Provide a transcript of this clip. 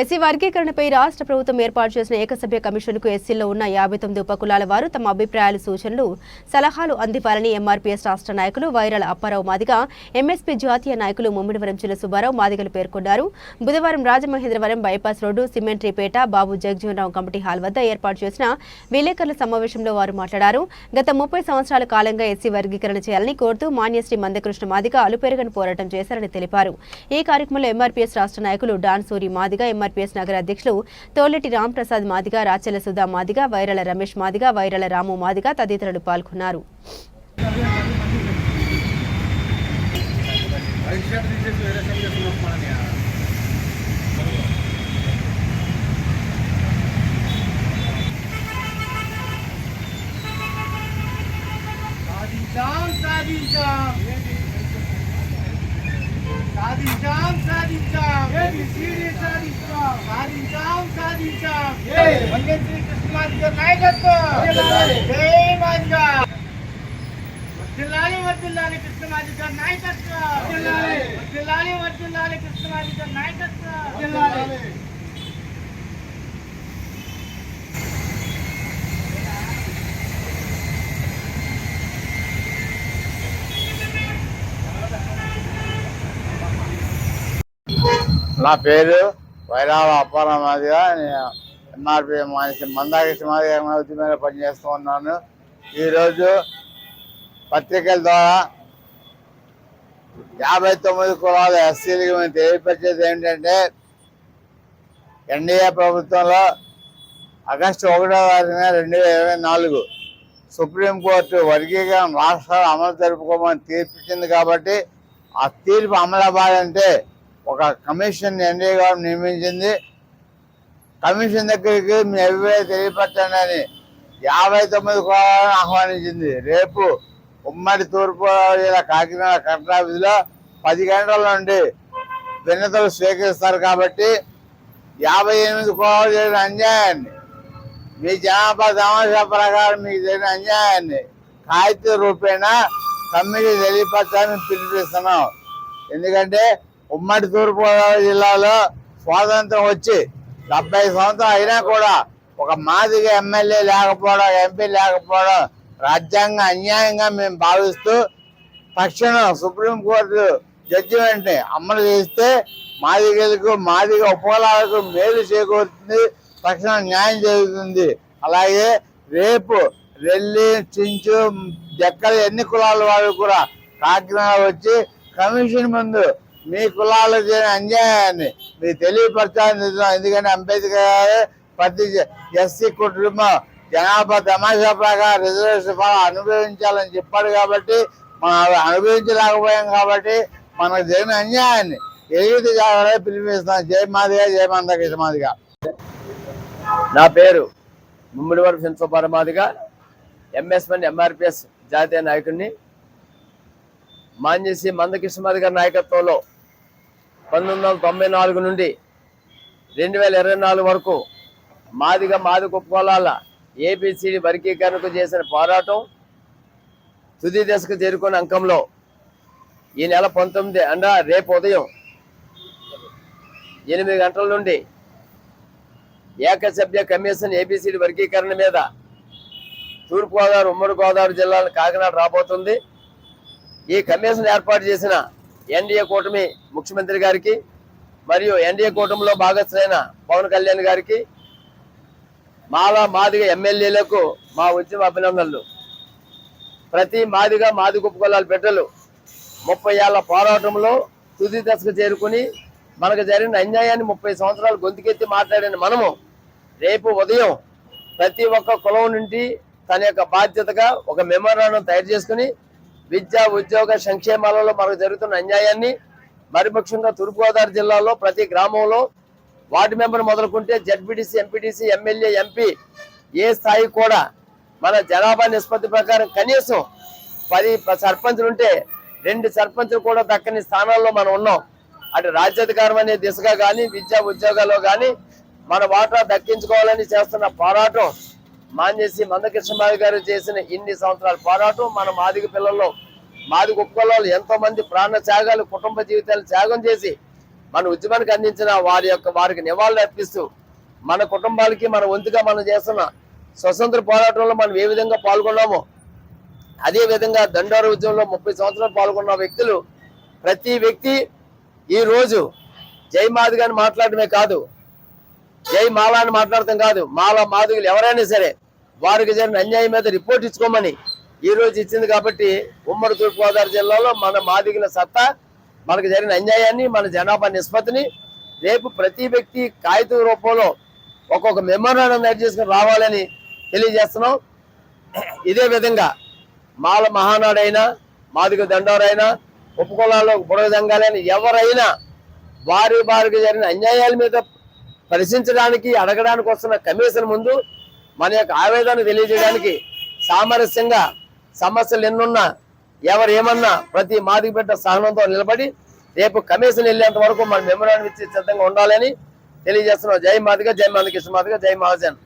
SC వర్గీకరణపై రాష్ట్ర ప్రభుత్వం ఏర్పాటు చేసిన ఏకసభ్య కమిషన్కు ఎస్సీలో ఉన్న యాభై తొమ్మిది ఉపకులాల వారు తమ అభిప్రాయాలు సూచనలు సలహాలు అందివ్వాలని ఎంఆర్పీఎస్ రాష్ట్ర నాయకులు వైరల అప్పారావు మాదిగ ఎంఎస్పీ జాతీయ నాయకులు ముమ్మిడివరం జిల్లా సుబ్బారావు మాదిగలు పేర్కొన్నారు. బుధవారం Rajamahendravaram bypass road Cemeterypeta Babu Jagjivanrao committee hall వద్ద ఏర్పాటు చేసిన విలేకరుల సమావేశంలో వారు మాట్లాడారు. గత ముప్పై సంవత్సరాల కాలంగా ఎస్సీ వర్గీకరణ చేయాలని కోరుతూ మాన్యశ్రీ మందకృష్ణ మాదిగ అలుపెరగని పోరాటం చేశారని తెలిపారు. ఈ కార్యక్రమంలో ఎంఆర్పీఎస్ రాష్ట్ర నాయకులు డాన్ సూరి మాదిగ ఎంఆర్పీఎస్ నగర అధ్యక్షులు తోలెటి రాంప్రసాద్ మాదిగ రాచెల సుధా మాదిగ వైరల రమేష్ మాదిగ వైరల రాము మాదిగ తదితరులు పాల్గొన్నారు. సాధించాం సాధించాం సాధించాం. సాధించాం ఏబిసిడి సాధించాం సాధించాం సాధించాం వందే శ్రీ కృష్ణమాది గారి నాయకత్వం జై మాదిగా వర్ధిల్లాలి వర్ధిల్లాలి కృష్ణమాది గారి నాయకత్వం వర్ధిల్లాలి నా పేరు వైరాల అప్పారావు మాదిగా నేను ఎంఆర్పి మనిషి మందాకృష్ణ మాదిగా వృత్తి మీద పనిచేస్తూ ఉన్నాను. ఈరోజు పత్రికల ద్వారా యాభై తొమ్మిది కులాల ఎస్సీలకి మేము తెలియపరిచేది ఏంటంటే ఎన్డీఏ ప్రభుత్వంలో ఆగస్టు ఒకటో తారీఖున రెండు వేల ఇరవై నాలుగు సుప్రీంకోర్టు వర్గీకరణ రాష్ట్రాలు అమలు జరుపుకోమని తీర్పిచ్చింది కాబట్టి ఆ తీర్పు అమలు అవ్వాలంటే ఒక కమిషన్ ఎన్డీఏ గారు నియమించింది. కమిషన్ దగ్గరికి మీ అభిప్రాయం తెలియపరచండి. అని యాభై తొమ్మిది కోవాలని ఆహ్వానించింది. రేపు ఉమ్మడి తూర్పుగోదావరి జిల్లా కాకినాడ కలెక్టర్ ఆఫీసులో పది గంటల నుండి వినతలు స్వీకరిస్తారు కాబట్టి యాభై ఎనిమిది కోవాలు జరిగిన అన్యాయాన్ని మీ జనాభా సమాచార ప్రకారం మీకు జరిగిన అన్యాయాన్ని కాగిత రూపేణ కమిటీ తెలియపరచాలని పిలిపిస్తున్నాం ఎందుకంటే ఉమ్మడి తూర్పుగోదావరి జిల్లాలో స్వాతంత్రం వచ్చి డెబ్బై సంవత్సరాలు అయినా కూడా ఒక మాదిగ ఎమ్మెల్యే లేకపోవడం ఎంపీ లేకపోవడం రాజ్యాంగ అన్యాయంగా మేము భావిస్తూ తక్షణం సుప్రీంకోర్టు జడ్జిమెంట్ని అమలు చేస్తే మాదిగలకు మాదిగ ఉపకులాలకు మేలు చేకూరుతుంది తక్షణం న్యాయం జరుగుతుంది. అలాగే రేపు రెల్లి చించు జక్కల ఎన్ని కులాల వాళ్ళు కూడా కాకినాడ వచ్చి కమిషన్ ముందు మీ కులాలు అన్యాయాన్ని మీరు తెలియపరచాలని ఎందుకంటే అంబేద్కర్ గారు ప్రతి ఎస్సీ కుటుంబం జనాభా తమాషా ప్రకారం రిజర్వేషన్ ఫలం అనుభవించాలని చెప్పాడు కాబట్టి మనం అనుభవించలేకపోయాం కాబట్టి మనకు జరిగిన అన్యాయాన్ని ఎదుగుతూ జాగ్రత్త పిలిపిస్తాం జయ మాదిగా కృష్ణమాదిగా నా పేరు ముమ్మిడివరం సెన్సోపారమాదిగా ఎంఎస్ఎన్ ఎంఆర్పిఎస్ జాతీయ నాయకుడిని మాంజేసి మందకృష్ణమాది గారి నాయకత్వంలో పంతొమ్మిది వందల తొంభై నాలుగు నుండి రెండు వేల ఇరవై నాలుగు వరకు మాదిగా మాది కుప్పకోలాల ఏపీసీడీ వర్గీకరణకు చేసిన పోరాటం తుది దశకు చేరుకున్న అంకంలో ఈ నెల పంతొమ్మిది అండ రేపు ఉదయం ఎనిమిది గంటల నుండి ఏకసభ్య కమిషన్ ఏబిసిడి వర్గీకరణ మీద తూర్పుగోదావరి ఉమ్మడి గోదావరి జిల్లాల కాకినాడ రాబోతుంది. ఈ కమిషన్ ఏర్పాటు చేసిన ఎన్డీఏ కూటమి ముఖ్యమంత్రి గారికి మరియు ఎన్డీఏ కూటమిలో భాగస్థులైన పవన్ కళ్యాణ్ గారికి మాలా మాదిగ ఎమ్మెల్యేలకు మా ఉద్యమ అభినందనలు. ప్రతి మాదిగా మాది కుప్పకొల్లాల బిడ్డలు ముప్పై ఏళ్ళ పోరాటంలో తుది దశకు చేరుకుని మనకు జరిగిన అన్యాయాన్ని ముప్పై సంవత్సరాలు గొంతుకెత్తి మాట్లాడిన మనము రేపు ఉదయం ప్రతి ఒక్క కులం నుండి తన యొక్క బాధ్యతగా ఒక మెమోరాండం తయారు చేసుకుని విద్య ఉద్యోగ సంక్షేమాలలో మనకు జరుగుతున్న అన్యాయాన్ని మరి ముఖ్యంగా తూర్పుగోదావరి జిల్లాలో ప్రతి గ్రామంలో వార్డు మెంబర్ మొదలుకుంటే జడ్పీటీసీ ఎంపీటీసీ ఎమ్మెల్యే ఎంపీ ఏ స్థాయి కూడా మన జనాభా నిష్పత్తి ప్రకారం కనీసం పది సర్పంచులు ఉంటే రెండు సర్పంచులు కూడా దక్కని స్థానాల్లో మనం ఉన్నాం. అటు రాజ్యాధికారం అనే దిశగా కానీ విద్యా ఉద్యోగాల్లో కానీ మన వాటా దక్కించుకోవాలని చేస్తున్న పోరాటం మాన్యసి మందకృష్ణమావి గారు చేసిన ఇన్ని సంవత్సరాల పోరాటం మన మాదిగ పిల్లల్లో మాది కుప్పల్లో ఎంతో మంది ప్రాణ త్యాగాలు కుటుంబ జీవితాలు త్యాగం చేసి మన ఉద్యమానికి అందించిన వారి యొక్క వారికి నివాళులు అర్పిస్తూ మన కుటుంబాలకి మన వంతుగా మనం చేస్తున్న స్వతంత్ర పోరాటంలో మనం ఏ విధంగా పాల్గొన్నామో అదే విధంగా దండోర ఉద్యమంలో ముప్పై సంవత్సరాలు పాల్గొన్న వ్యక్తులు ప్రతి వ్యక్తి ఈ రోజు జై మాదిగా అని మాట్లాడటమే కాదు జై మాలా అని మాట్లాడటం కాదు మాలా మాదిగులు ఎవరైనా సరే వారికి జరిగిన అన్యాయం మీద రిపోర్ట్ ఇచ్చుకోమని ఈ రోజు ఇచ్చింది కాబట్టి ఉమ్మడి తూర్పుగోదావరి జిల్లాలో మన మాదిగిన సత్తా మనకు జరిగిన అన్యాయాన్ని మన జనాభా నిష్పత్తిని రేపు ప్రతి వ్యక్తి కాగితం రూపంలో ఒక్కొక్క మెమోరాండం తయారు చేసుకుని రావాలని తెలియజేస్తున్నాం. ఇదే విధంగా మాల మహానాడైనా మాదిగ దండోరైనా ఉపకులాల్లో బుడగదంగాలని ఎవరైనా వారి వారికి జరిగిన అన్యాయాల మీద పరిశీలించడానికి అడగడానికి వస్తున్న కమిషన్ ముందు మన యొక్క ఆవేదన తెలియజేయడానికి సామరస్యంగా సమస్యలు ఎన్నున్నా ఎవరు ఏమన్నా ప్రతి మాదిగ బిడ్డ సహనంతో నిలబడి రేపు కమిషన్ వెళ్ళేంత వరకు మన మెమోరాండం ఇచ్చి సిద్ధంగా ఉండాలని తెలియజేస్తున్నాం. జై మాదిగ జై మాదిగ కృష్ణ మాదిగ జై మహాజన్.